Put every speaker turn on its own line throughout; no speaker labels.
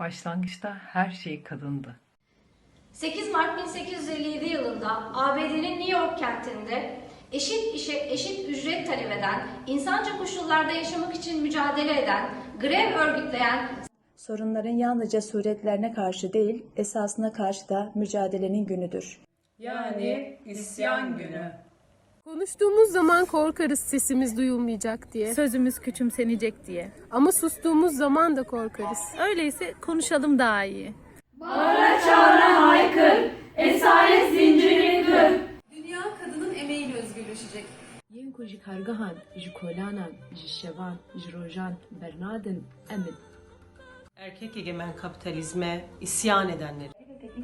Başlangıçta her şey kadındı.
8 Mart 1857 yılında ABD'nin New York kentinde eşit işe eşit ücret talep eden, insanca koşullarda yaşamak için mücadele eden, grev örgütleyen
Sorunların yalnızca suretlerine karşı değil, esasına karşı da mücadelenin günüdür.
Yani isyan günü.
Konuştuğumuz zaman korkarız sesimiz duyulmayacak diye.
Sözümüz küçümsenecek diye.
Ama sustuğumuz zaman da korkarız.
Öyleyse konuşalım daha iyi.
Dünya kadının emeğiyle özgürleşecek.
Yên ku ji kargehan, ji kolanan, ji şevan, ji rojan, bernadin, emin.
Erkek egemen kapitalizme isyan edenleri.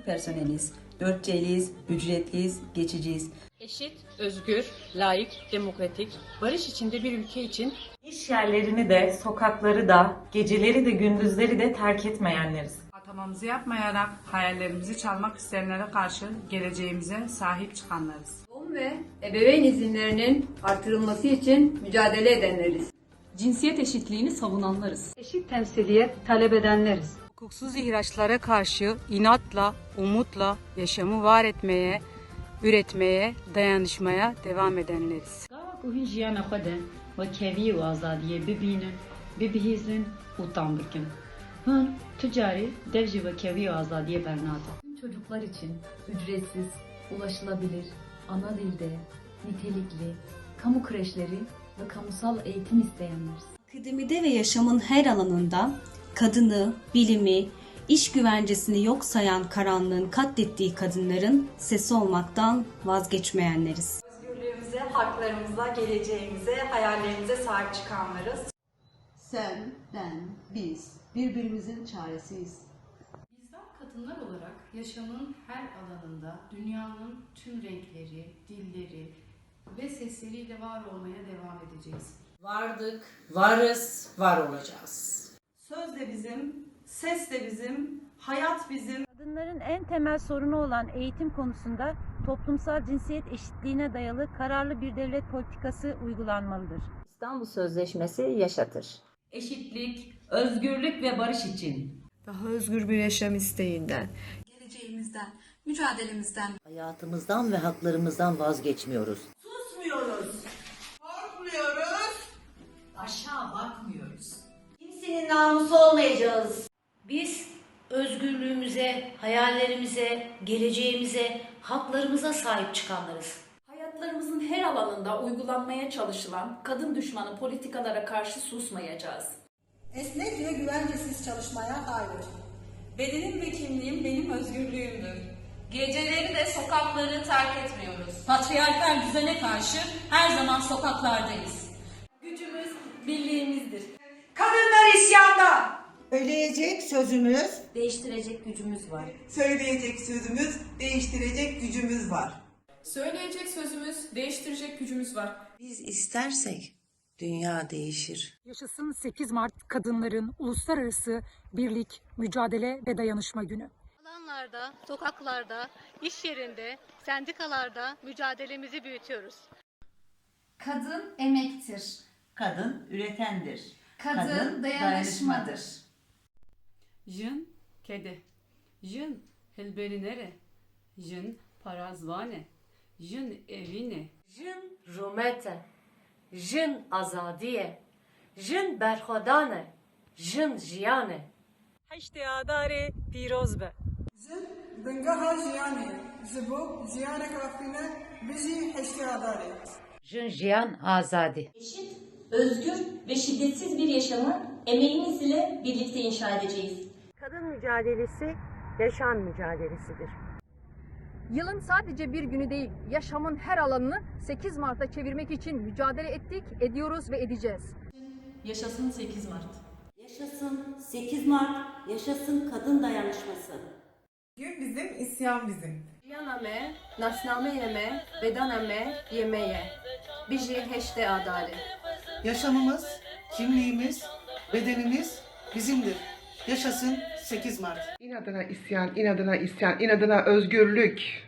personeliz. Dört C'liyiz, ücretliyiz, geçiciyiz.
Eşit, özgür, layık, demokratik, barış içinde bir ülke için
İş yerlerini de, sokakları da, geceleri de gündüzleri de terk etmeyenleriz.
Atamamızı yapmayarak hayallerimizi çalmak isteyenlere karşı geleceğimize sahip çıkanlarız.
Doğum ve ebeveyn izinlerinin artırılması için mücadele edenleriz.
cinsiyet eşitliğini savunanlarız.
Eşit temsiliyet talep edenleriz.
Hukuksuz ihraçlara karşı inatla, umutla yaşamı var etmeye, üretmeye, dayanışmaya devam edenleriz.
hin jiyana xwe de wekeviyê û azadiyê bibînin, bibihîzin û tam bikin. Hûn carî dev jî wekeviyê û azadiyê bernadin.
Çocuklar için ücretsiz, ulaşılabilir, ana dilde, nitelikli, kamu kreşleri ve kamusal eğitim isteyenleriz.
Akademide ve yaşamın her alanında kadını, bilimi, iş güvencesini yok sayan karanlığın katlettiği kadınların sesi olmaktan vazgeçmeyenleriz.
Özgürlüğümüze, haklarımıza, geleceğimize, hayallerimize sahip çıkanlarız.
Sen, ben, biz birbirimizin çaresiyiz.
Bizler kadınlar olarak yaşamın her alanında dünyanın tüm renkleri, dilleri ve sesleriyle var olmaya devam edeceğiz.
Vardık, varız, var olacağız.
Söz de bizim, ses de bizim, hayat bizim.
Kadınların en temel sorunu olan eğitim konusunda toplumsal cinsiyet eşitliğine dayalı kararlı bir devlet politikası uygulanmalıdır.
İstanbul Sözleşmesi yaşatır.
Eşitlik, özgürlük ve barış için.
Daha özgür bir yaşam isteğinden,
geleceğimizden, mücadelemizden
Hayatımızdan ve haklarımızdan vazgeçmiyoruz.
Aşağı bakmıyoruz.
Kimsenin namusu olmayacağız. Biz özgürlüğümüze, hayallerimize, geleceğimize, haklarımıza sahip çıkanlarız.
Hayatlarımızın her alanında uygulanmaya çalışılan kadın düşmanı politikalara karşı susmayacağız.
Esnek ve güvencesiz çalışmaya hayır. Bedenim ve kimliğim benim özgürlüğümdür. Geceleri de sokakları terk etmiyoruz.
Patriarkal düzene karşı her zaman sokaklardayız. Gücümüz birliğimizdir.
İsyanda!
Söyleyecek sözümüz
Değiştirecek gücümüz var.
Söyleyecek sözümüz, değiştirecek gücümüz var.
Söyleyecek sözümüz, değiştirecek gücümüz var.
Biz istersek dünya değişir.
Yaşasın 8 Mart Kadınların Uluslararası Birlik, Mücadele ve Dayanışma Günü.
Alanlarda, sokaklarda, iş yerinde, sendikalarda mücadelemizi büyütüyoruz.
Kadın emektir.
Kadın üretendir.
Kadın, dayanışmadır.
Jin kedi. Jin hilberinere. Jin parazvane. Jin evine.
Jin rumete, jin azadiye, jin berhodane, jin jiyane.
Heşte adare piroz be.
Dengaha jiyane, jibo jiyane kafine, bizi heşki adare.
Jin jiyan azadi.
Eşit, özgür ve şiddetsiz bir yaşamı emeğimiz ile birlikte inşa edeceğiz.
Kadın mücadelesi yaşam mücadelesidir.
Yılın sadece bir günü değil, yaşamın her alanını 8 Mart'a çevirmek için mücadele ettik, ediyoruz ve edeceğiz.
Yaşasın 8 Mart.
Yaşasın 8 Mart, yaşasın kadın dayanışması.
Gün bizim, isyan bizim.
Yaname, nasname yeme, bedaname yemeye. Biji heşte adale.
Yaşamımız, kimliğimiz, bedenimiz bizimdir. Yaşasın 8 Mart.
İnadına isyan, inadına isyan, inadına özgürlük.